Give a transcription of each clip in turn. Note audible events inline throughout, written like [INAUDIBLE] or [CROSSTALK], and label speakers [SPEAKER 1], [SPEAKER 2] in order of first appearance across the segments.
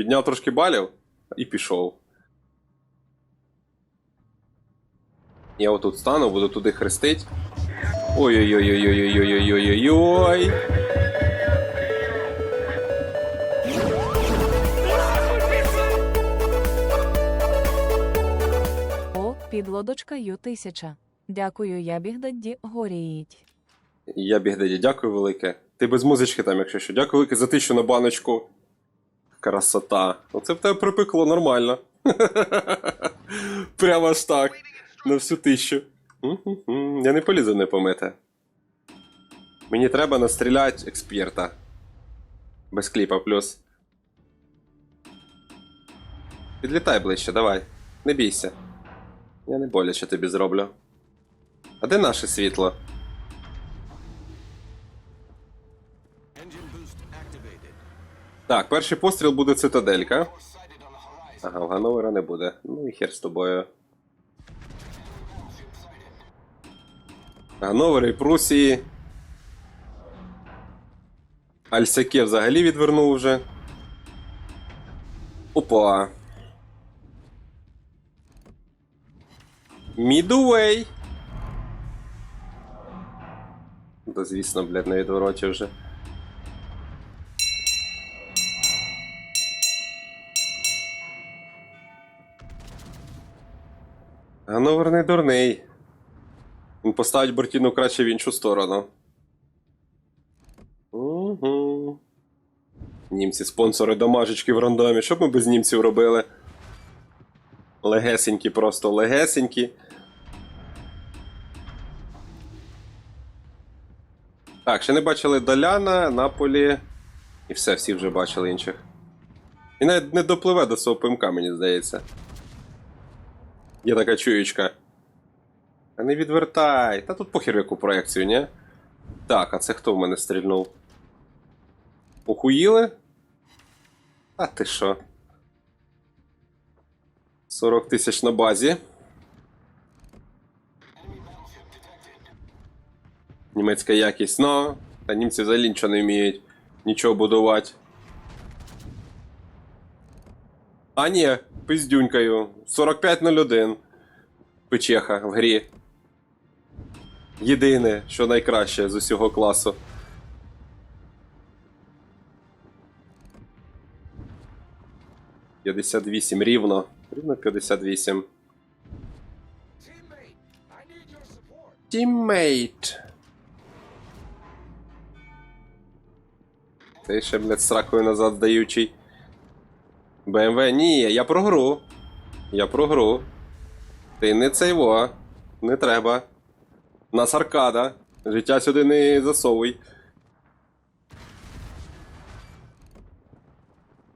[SPEAKER 1] Підняв трошки балів і пішов. Я отут стану, буду туди хрестить. Ой-ой-ой-ой-ой-ой-ой-ой-ой-ой.
[SPEAKER 2] О, підлодочка Ю-1000. Дякую, я бігдадді горіють.
[SPEAKER 1] Я бігдеді, дякую велике. Ти без музички там, якщо що. Дякую велике за тисячу на баночку. Красота. Оце в тебе припекло нормально. [LAUGHS] Прямо аж так. На всю. Мгм. Я не полізу не помити. Мені треба настріляти експерта. Без кліпа плюс. Підлітай ближче, давай. Не бійся. Я не боляче тобі зроблю. А де наше світло? Так, перший постріл буде цитаделька. Ага, Гановера не буде. Ну і хер з тобою. Гановер і Прусії. Альсяке взагалі відвернув вже. Опа. Мідуей. Да, звісно, блядь, на відвороті вже. Гановер не дурний. Він поставить бортіну краще в іншу сторону. Угу. Німці спонсори домашечки в рандомі. Що б ми без німців робили? Легесенькі, просто легесенькі. Так, ще не бачили Даляна, Наполі. І все, всі вже бачили інших. І навіть не допливе до свого ПМК, мені здається. Є така чуєчка. А не відвертай. Та тут похер яку проекцію, ні? Так, а це хто в мене стрільнув? Охуїли? А ти що? 40 тисяч на базі. Німецька якість, ну, та німці взагалі нічого не вміють. Нічого будувати. А ні, пиздюнькаю. 45.01. Печеха в грі. Єдине, що найкраще з усього класу. П'ятдесят вісім рівно. Рівно 58. Тіммейт. Ти ще, блядь, сракою назад здаючий. БМВ, ні, я про гру. Я про гру. Ти не цей во. Не треба. Нас аркада. Життя сюди не засовуй.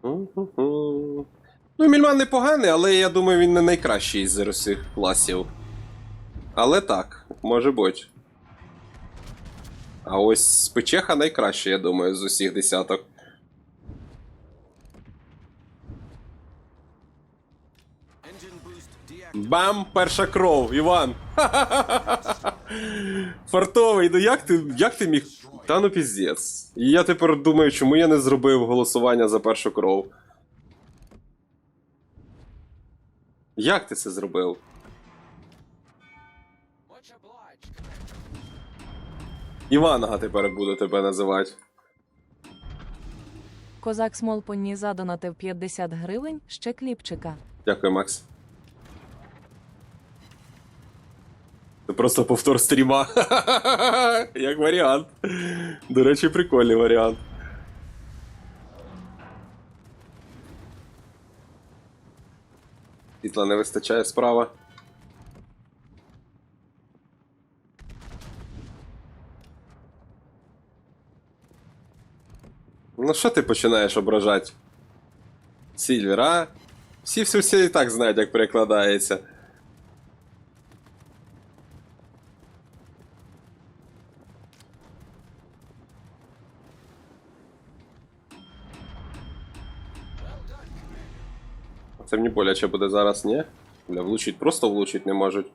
[SPEAKER 1] Ну, Мільман непоганий, але я думаю, він не найкращий з усіх класів. Але так, може бути. А ось Печеха найкращий, я думаю, з усіх десяток. Бам! Перша кров, Іван! Фартовий, ну як ти, як ти міг. Та ну піздець. І я тепер думаю, чому я не зробив голосування за першу кров. Як ти це зробив? Іванга тепер буду тебе називати.
[SPEAKER 2] Козак Смолпонні задонатив 50 гривень, ще кліпчика.
[SPEAKER 1] Дякую, Макс. Це просто повтор стріма. [LAUGHS] Як варіант. До речі, прикольний варіант. Світла не вистачає справа. Ну що ти починаєш ображати? Сільвер, а? Всі все і так знають, як перекладається. Це мені боляче буде зараз, ні? Бля, влучить, просто влучить не можуть.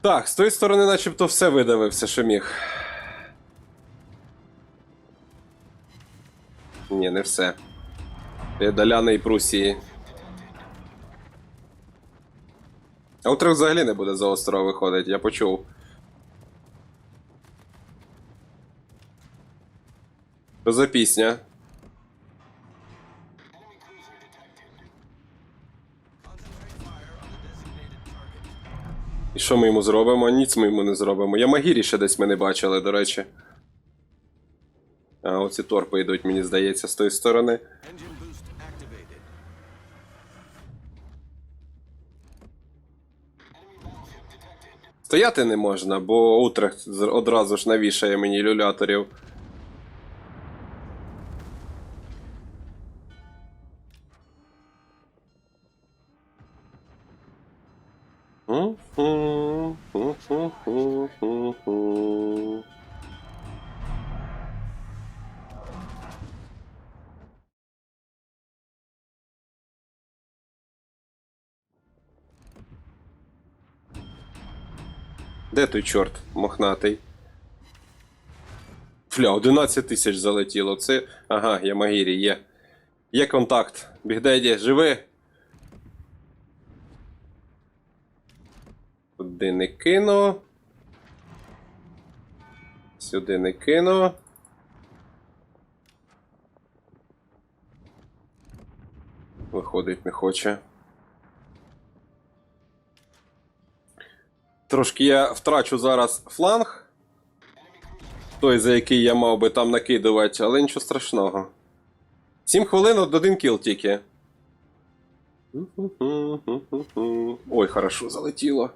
[SPEAKER 1] Так, з тої сторони начебто все видавився, що міг. Ні, не все. Ти Даляна і Прусії. А утрик взагалі не буде за острова виходить, я почув. Що за пісня? Що ми йому зробимо? Ніц ми йому не зробимо. Я Магірі ще десь ми не бачили, до речі. А, оці торпи йдуть, мені здається, з тої сторони. Стояти не можна, бо Утрехт одразу ж навішає мені люляторів. Де той чорт мохнатий? Фля, 11 тисяч залетіло. Це. Ага, Ямагірі, є. Є контакт. Бігдеді, живи. Туди не кину. Сюди не кину. Виходить, не хоче. Трошки я втрачу зараз фланг. Той, за який я мав би там накидувати, але нічого страшного. 7 хвилин от один кіл тільки. Ой, хорошо, залетіло.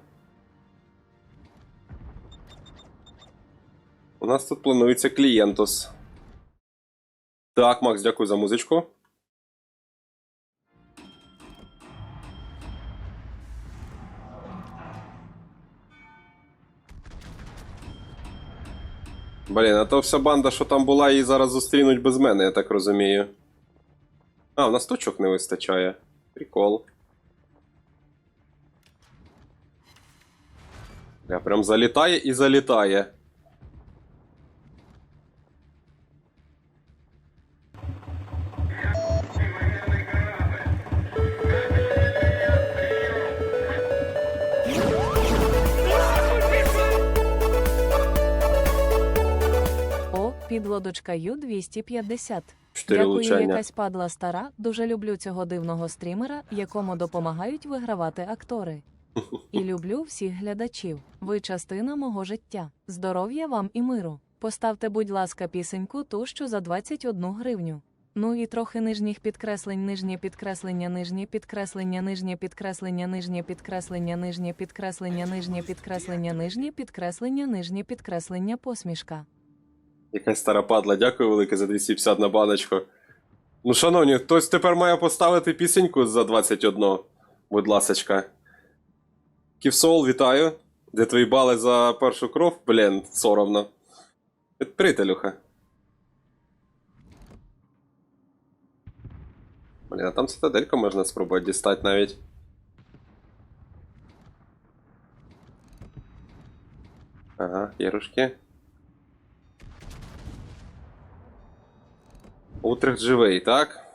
[SPEAKER 1] У нас тут планується клієнтус. Так, Макс, дякую за музичку. Блін, а то вся банда, що там була, її зараз зустрінуть без мене, я так розумію. А, в нас точок не вистачає. Прикол. Я прям залітає і залітає.
[SPEAKER 2] О, Ю-250. Дякую, якась падла стара. Дуже люблю цього дивного стрімера, якому допомагають вигравати актори. [LAUGHS] І люблю всіх глядачів. Ви частина мого життя. Здоров'я вам і миру. Поставте, будь ласка, пісеньку ту, що за 21 гривню. Ну і трохи нижніх підкреслень, нижнє підкреслення, нижнє підкреслення, нижнє підкреслення, нижнє підкреслення, нижнє підкреслення, нижнє підкреслення, нижнє підкреслення, нижнє підкреслення, посмішка.
[SPEAKER 1] Якась стара падла, дякую велике за 250 на баночку. Ну, шановні, хтось тепер має поставити пісеньку за 21. Будь ласочка. Ківсол, вітаю. Де твої бали за першу кров? Блін, соромно. Приятелюха. Блін, а там цитадельку можна спробувати дістати навіть. Ага, єрушки. Утрехт живий, так?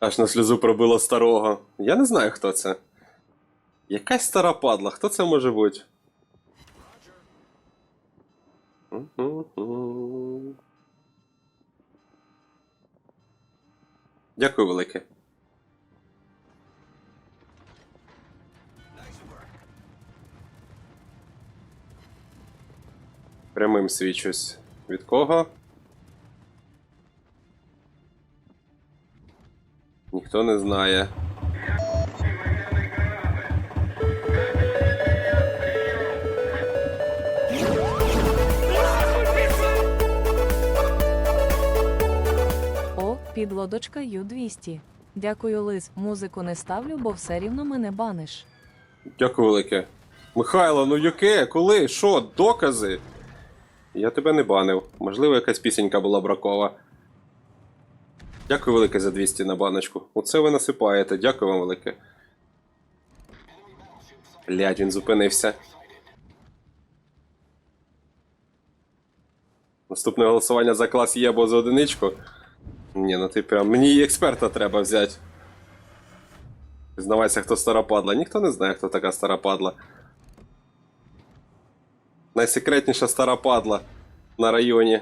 [SPEAKER 1] Аж на сльозу пробило старого. Я не знаю, хто це. Якась стара падла, хто це може бути? Дякую велике. Прямим свідчусь. Від кого? Ніхто не знає.
[SPEAKER 2] О, підлодочка Ю-200. Дякую, Лиз. Музику не ставлю, бо все рівно мене баниш.
[SPEAKER 1] Дякую велике. Михайло, ну яке? Коли? Що? Докази? Я тебе не банив. Можливо, якась пісенька була бракова. Дякую велике за 200 на баночку. Оце ви насипаєте. Дякую вам велике. Блядь, він зупинився. Наступне голосування за клас є або за одиничку. Ні, ну ти прям. Мені експерта треба взяти. Знавайся, хто стара падла. Ніхто не знає, хто така стара падла. Найсекретніша стара падла на районі.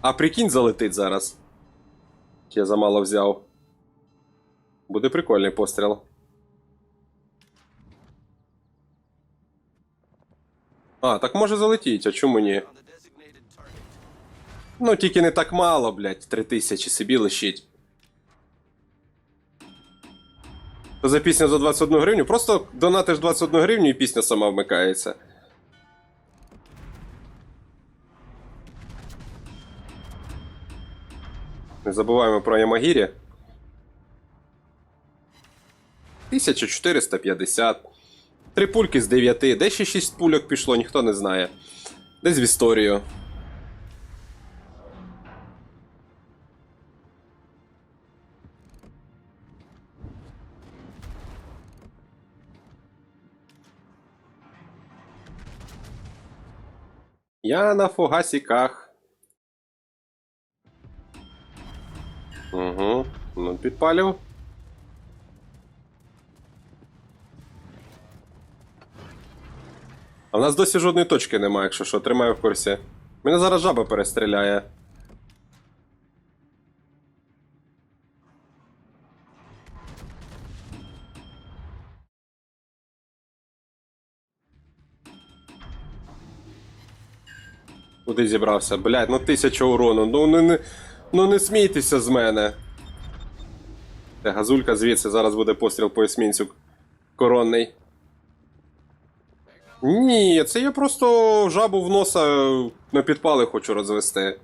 [SPEAKER 1] А прикинь, залетить зараз. Я замало взяв. Буде прикольний постріл. А, так може залетіть, а чому ні? Ну, тільки не так мало, блядь, три тисячі собі лишіть. За пісню за 21 гривню. Просто донатиш 21 гривню і пісня сама вмикається. Не забуваємо про Ямагірі. 1450. Три пульки з 9. Де ще 6 пульок пішло, ніхто не знає. Десь в історію. Я на фугасіках. Угу. Ну, підпалю. А в нас досі жодної точки немає, якщо що, тримаю в курсі. Мене зараз жаба перестріляє. Куди зібрався? Блядь, ну тисяча урону. Ну не, не, ну не смійтеся з мене. Те, газулька звідси зараз буде постріл по есмінцю коронний. Ні, це я просто жабу в носа на підпали хочу розвести.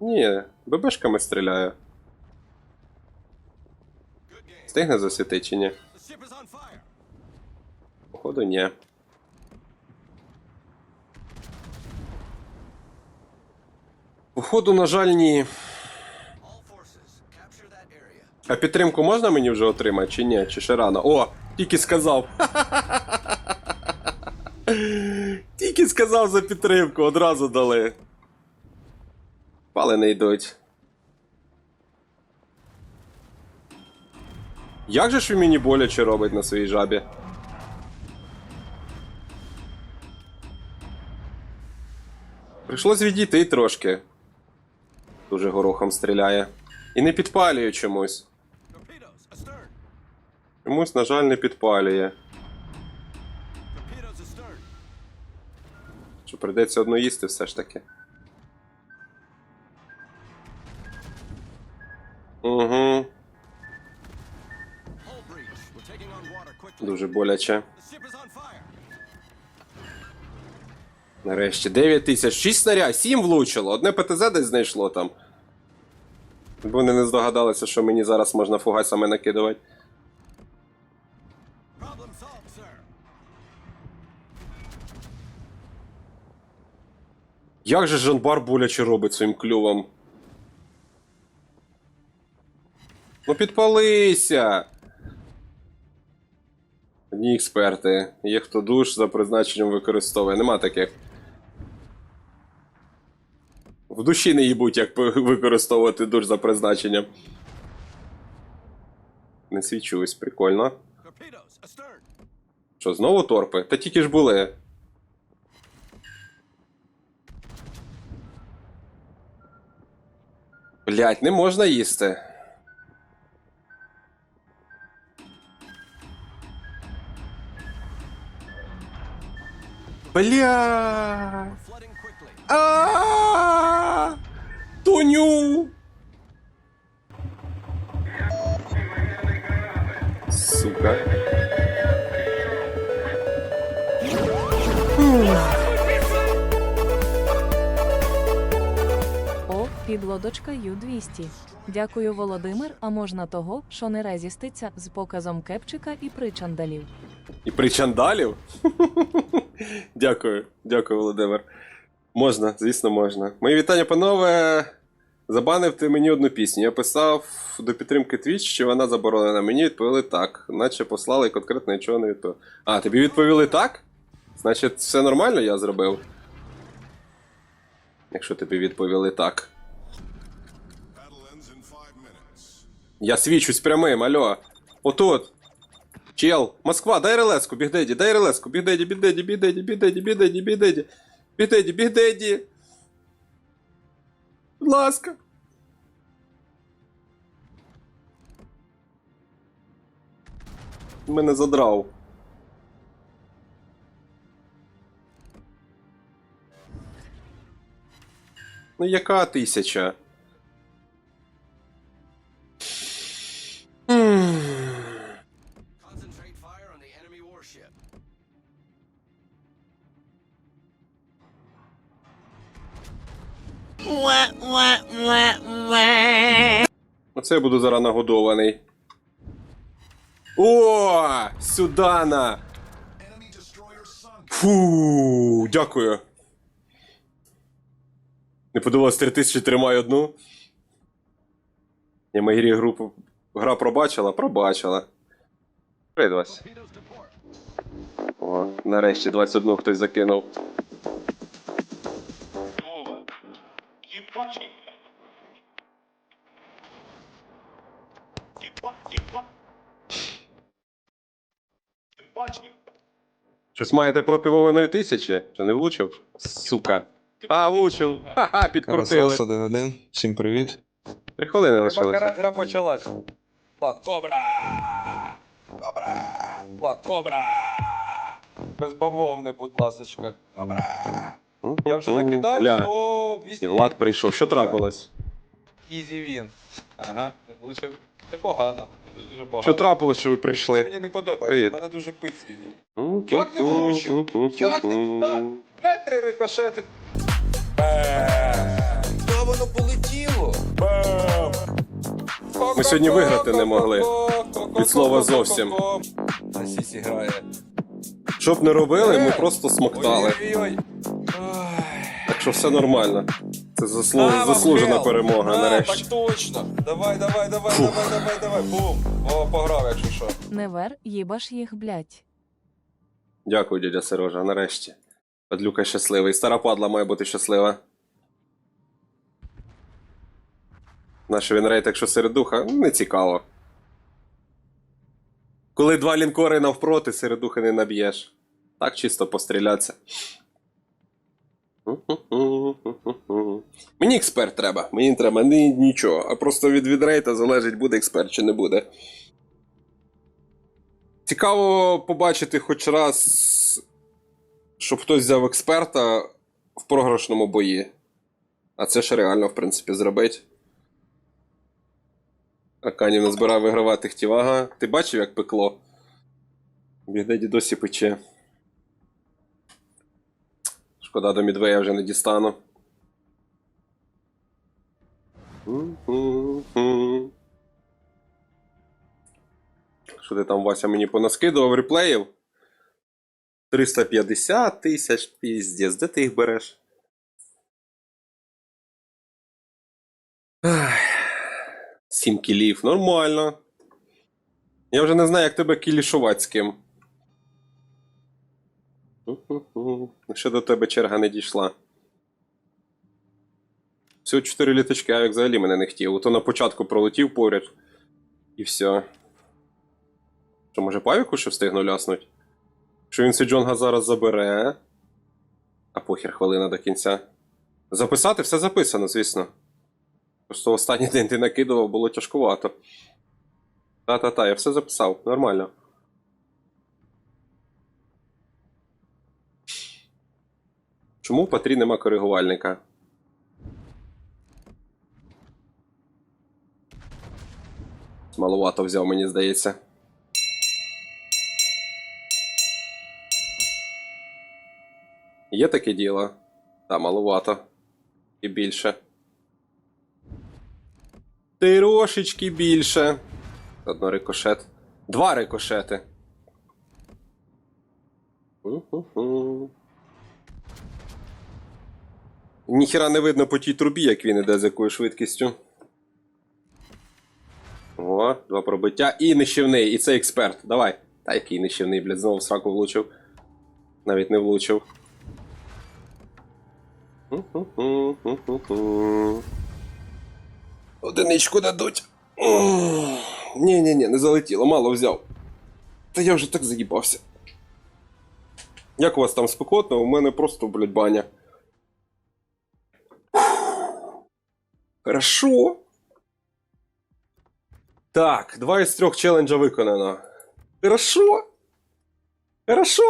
[SPEAKER 1] Ні, ББшками стріляю. Стигне засвіти чи ні? Походу, ні. Походу, на жаль, ні. А підтримку можна мені вже отримати, чи ні? Чи ще рано? О, тільки сказав. [LAUGHS] Тільки сказав за підтримку, одразу дали. Пали не йдуть. Як же ж він мені боляче робить на своїй жабі? Прийшлось відійти трошки. Дуже горохом стріляє. І не підпалює чомусь. Чомусь, на жаль, не підпалює. Що прийдеться одно їсти все ж таки. Угу, дуже боляче. Нарешті 9 тисяч, 6 снарядів, 7 влучило, одне ПТЗ десь знайшло там. Вони не здогадалися, що мені зараз можна фугасами накидувати. Як же Жанбар боляче робить своїм клювом? Ну підпалися! Одні експерти. Є хто душ за призначенням використовує. Нема таких. В душі не їбуть, як використовувати душ за призначенням. Не свічусь, прикольно. Що, знову торпи? Та тільки ж були. Блять, не можна їсти. Бля. А! Тоню. Сука.
[SPEAKER 2] О, підлодочка Ю-200. Дякую, Володимир. А можна того, що не резіститься з показом кепчика і причандалів.
[SPEAKER 1] І причандалів? [LAUGHS] дякую, дякую, Володимир. Можна, звісно, можна. Мої вітання, панове. Забанив ти мені одну пісню. Я писав до підтримки Twitch, що вона заборонена. Мені відповіли так, наче послали конкретно нічого не відповіли. А, тобі відповіли так? Значить, все нормально я зробив. Якщо тобі відповіли так. Я свічусь прямим, алло. Отут. Чел, Москва, дай релеску, бігдеді, дай релеску, бігдеді, бігдеді, бігдеді, бігдеді, бігдеді, бігдеді. Бігдеді, бігдеді. Будь ласка. Мене задрав. Ну, яка тисяча? Оце я буду зараз нагодований. О! Сюдана! Фу, дякую. Не подумалось 3000 тримай одну. Я грі групу. Гра пробачила? Пробачила. Привіт, Вась. О, нарешті 21 хтось закинув. Щось маєте проти Вовиної тисячі? Чи не влучив? Сука. А, влучив. Ха-ха, підкрутили.
[SPEAKER 3] Рослав 1-1. Всім привіт.
[SPEAKER 1] Три хвилини лишилося.
[SPEAKER 4] Гра почалась. Влад, кобра! Кобра! Влад, кобра! Без бавовни, будь ласочка. Я вже накидав,
[SPEAKER 1] Бля.
[SPEAKER 4] то
[SPEAKER 1] І
[SPEAKER 4] 200
[SPEAKER 1] Влад прийшов. Що трапилось?
[SPEAKER 4] Ізі він. Ага, лише непогано. Дуже погано.
[SPEAKER 1] Що трапилось, що ви прийшли?
[SPEAKER 4] Мені не подобається,
[SPEAKER 1] Привіт.
[SPEAKER 4] мене дуже пиці.
[SPEAKER 1] Ну,
[SPEAKER 4] Як ти влучив? Як ти так? Блядь, рикошети. Куди воно полетіло?
[SPEAKER 1] Ми сьогодні виграти не могли. Від слова зовсім.
[SPEAKER 4] А сісі грає.
[SPEAKER 1] Що б не робили, ми просто смоктали.
[SPEAKER 4] Ой-ой-ой.
[SPEAKER 1] Що все нормально. Це заслу...
[SPEAKER 4] Вам,
[SPEAKER 1] заслужена перемога
[SPEAKER 4] На,
[SPEAKER 1] нарешті.
[SPEAKER 4] Так точно. Давай, давай, давай, давай, давай, давай. Бум. О, пограв, якщо що.
[SPEAKER 2] Невер, їбаш їх, блять.
[SPEAKER 1] Дякую, дядя Сережа, нарешті. Падлюка щасливий. Стара падла має бути щаслива. Наш вінрейт, якщо серед духа, ну, не цікаво. Коли два лінкори навпроти, серед духа не наб'єш. Так чисто пострілятися. [LAUGHS] Мені експерт треба. Мені не треба ні, нічого. А просто від відрейта залежить, буде експерт чи не буде. Цікаво побачити хоч раз, щоб хтось взяв експерта в програшному бої. А це ж реально, в принципі, зробити. Аканів назбирав вигравати Хтівага. Ти бачив, як пекло? Бігдеді досі пече. Шкода, до Мідвея вже не дістану. Що ти там, Вася, мені понаскидував реплеїв? 350 тисяч, піздець, де ти їх береш? Ах, Сім кілів, нормально. Я вже не знаю, як тебе кілішувати з ким. Ху-ху-ху. Ще до тебе черга не дійшла. Всього 4 літачки, а як взагалі мене не хотів. То на початку пролетів поряд. І все. Що, може павіку ще встигну ляснуть? Що він Сиджонга зараз забере. А похер хвилина до кінця. Записати все записано, звісно. Просто останній день ти накидував, було тяжкувато. Та-та-та, я все записав, нормально. Чому в Патрі нема коригувальника? Маловато взяв, мені здається. Є таке діло? Та, маловато. І більше. Трошечки більше. Одно рикошет. Два рикошети. Ху-ху-ху. Ніхіра не видно по тій трубі, як він іде з якою швидкістю. О, два пробиття. І нищівний, і це експерт. Давай. Та який нищівний, блядь, знову в сраку влучив. Навіть не влучив. Одиничку дадуть. Ні-ні-ні, не залетіло, мало взяв. Та я вже так заїбався. Як у вас там спекотно? У мене просто, блядь, баня. Хорошо. Так, два із трьох челенджа виконано. Хорошо. Хорошо.